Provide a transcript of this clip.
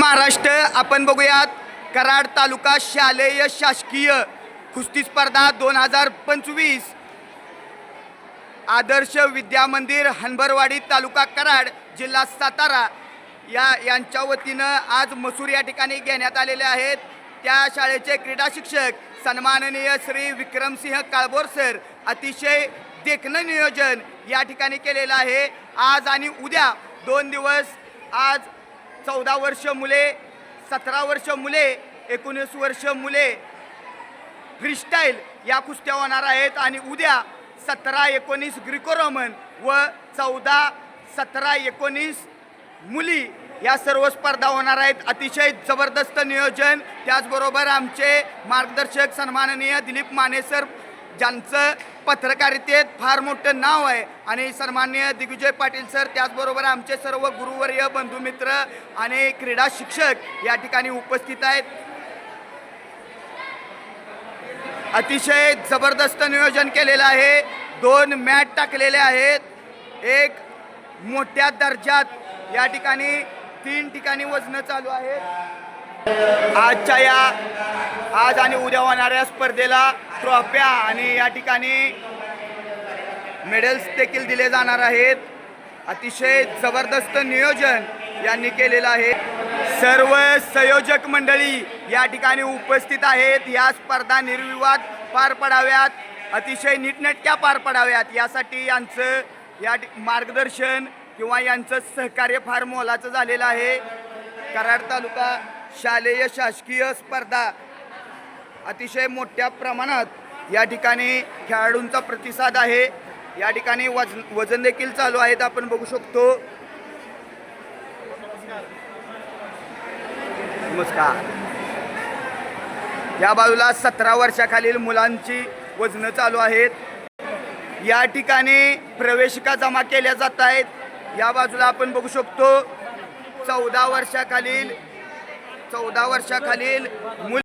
महाराष्ट्र आपण बघूयात कराड तालुका शालेय शासकीय कुस्ती स्पर्धा दोन हजार पंचवीस. आदर्श विद्या मंदिर हनबरवाडी तालुका कराड जिल्हा सातारा. या यांच्या वतीनं आज मसूर या ठिकाणी घेण्यात आलेले आहेत. त्या शाळेचे क्रीडा शिक्षक सन्माननीय श्री विक्रमसिंह काळबोर सर अतिशय देखणं नियोजन या ठिकाणी केलेलं आहे. आज आणि उद्या दोन दिवस आज चौदा वर्ष मुले सतरा वर्ष मुले एकोणीस वर्ष मुले. फ्रीस्टाईल या कुस्त्या होणार आहेत आणि उद्या सतरा एकोणीस ग्रीको रोमन व चौदा सतरा एकोणीस मुली या सर्व स्पर्धा होणार आहेत. अतिशय जबरदस्त नियोजन. त्याचबरोबर आमचे मार्गदर्शक सन्माननीय दिलीप माने सर ज्यांचं पत्रकारितेत फार मोठं नाव आहे. आणि सन्मान्य दिग्विजय पाटील सर त्याचबरोबर आमचे सर्व गुरुवर्य बंधुमित्र आणि क्रीडा शिक्षक या ठिकाणी उपस्थित आहेत. अतिशय जबरदस्त नियोजन केलेलं आहे. दोन मॅट टाकलेले आहेत. एक मोठ्या दर्जात या ठिकाणी तीन ठिकाणी वजनं चालू आहेत. आजच्या या आज आणि उद्या होणाऱ्या स्पर्धेला ट्रॉफ्या आणि या ठिकाणी मेडल्स देखील दिले जाणार आहेत. अतिशय जबरदस्त नियोजन यांनी केलेलं आहे. सर्व संयोजक मंडळी या ठिकाणी उपस्थित आहेत. या स्पर्धा निर्विवाद पार पडाव्यात अतिशय नीटनेटक्या पार पडाव्यात. यासाठी यांचं या मार्गदर्शन किंवा यांचं सहकार्य फार मोलाचं झालेलं आहे. कराड तालुका शालेय शासकीय स्पर्धा अतिशय मोठ्या प्रमाणात या ठिकाणी खेळाडूंचा प्रतिसाद आहे. या ठिकाणी वजन वजन देखील चालू आहेत. आपण बघू शकतो. नमस्कार. या बाजूला सतरा वर्षाखालील मुलांची वजनं चालू आहेत. या ठिकाणी प्रवेशिका जमा केल्या जात आहेत. या बाजूला आपण बघू शकतो. चौदा वर्षाखालील चौदा वर्षाखालील मुल